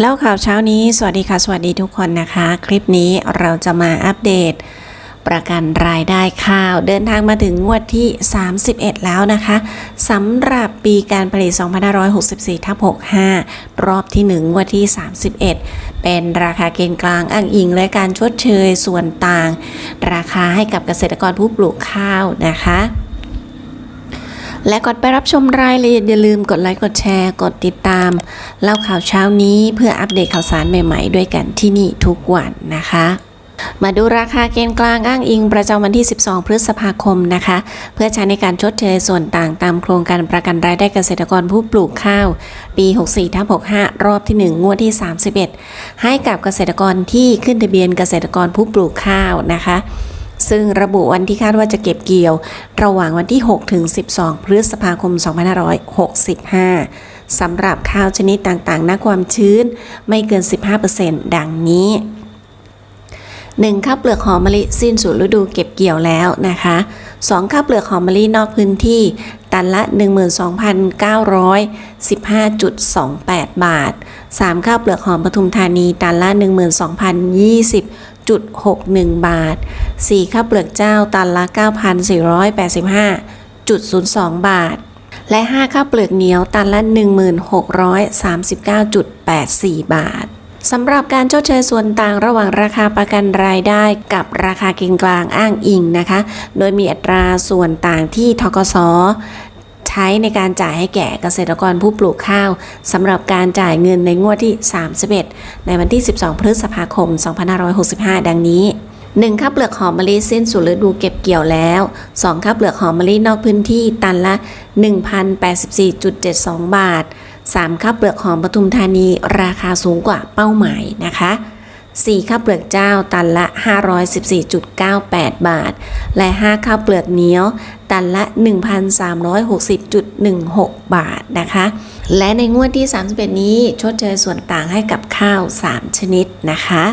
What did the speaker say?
แล้วข่าวเช้านี้ สวัสดีค่ะ สวัสดีทุกคนนะคะ คลิปนี้เราจะมาอัปเดต ประกันรายได้ข้าว เดินทางมาถึงงวดที่ 31 แล้วนะคะสำหรับปีการผลิต 2564ทับ65 รอบที่ 1 งวดที่ 31 เป็นราคาเกณฑ์กลางอ้างอิงและการชดเชยส่วนต่าง ราคาให้กับเกษตรกรผู้ปลูกข้าวนะคะ และก่อนไปรับชมรายละเอียดอย่าลืมกดไลค์กดแชร์กดติดตามเล่าข่าวเช้านี้เพื่ออัปเดตข่าวสารใหม่ๆ ด้วยกันที่นี่ทุกวันนะคะมาดูราคาเกณฑ์กลางอ้างอิงประจำวันที่ 12 พฤษภาคมนะคะ เพื่อใช้ในการชดเชยส่วนต่างตามโครงการประกันรายได้เกษตรกรผู้ปลูกข้าว ปี 64ทับ65 รอบที่ 1 งวดที่ 31 ให้กับเกษตรกรที่ขึ้นทะเบียนเกษตรกรผู้ปลูกข้าวนะคะ ซึ่งระบุวันที่คาดว่าจะเก็บเกี่ยว ระหว่างวันที่ 6 ถึง 12 พฤษภาคม 2565 สำหรับข้าวชนิดต่างๆหน้าความชื้นไม่เกิน 15%ดังนี้ 1 ข้าวเปลือกหอมมะลิสิ้นสุดฤดูเก็บเกี่ยวแล้วนะคะ 2 ข้าวเปลือกหอมมะลินอกพื้นที่ ตันละ 12,915.28 บาท 3 ข้าวเปลือกหอมปทุมธานี ตันละ 12,020.61 บาท 4 ข้าวเปลือกเจ้า ตันละ 9,485.02 บาท และ 5 ข้าวเปลือกเหนียว ตันละ 1639.84 บาท สำหรับการชดเชยส่วนต่างระหว่างราคาประกันรายได้กับราคาเกณฑ์กลางอ้างอิงนะคะ โดยมีอัตราส่วนต่างที่ทกสใช้ในการจ่ายให้แก่เกษตรกรผู้ปลูกข้าวสำหรับการจ่ายเงินในงวดที่ 31 ในวันที่ 12 พฤษภาคม 2565 ดังนี้ 1 ข้าวเปลือกหอมมะลิสิ้นสุดฤดูเก็บเกี่ยวแล้ว 2 ข้าวเปลือกหอมมะลินอกพื้นที่ตันละ 1,084.72 บาท 3ข้าวเปลือกหอมปทุมธานีราคาสูงกว่าเป้าหมายนะคะ 4 ข้าวเปลือกเจ้าตันละ 514.98 บาท และ 5 ข้าวเปลือกเหนียว ตันละ 1,360.16 บาทนะคะ และในงวดที่ 31 นี้ชดเชยส่วนต่างให้กับข้าว 3 ชนิดนะคะ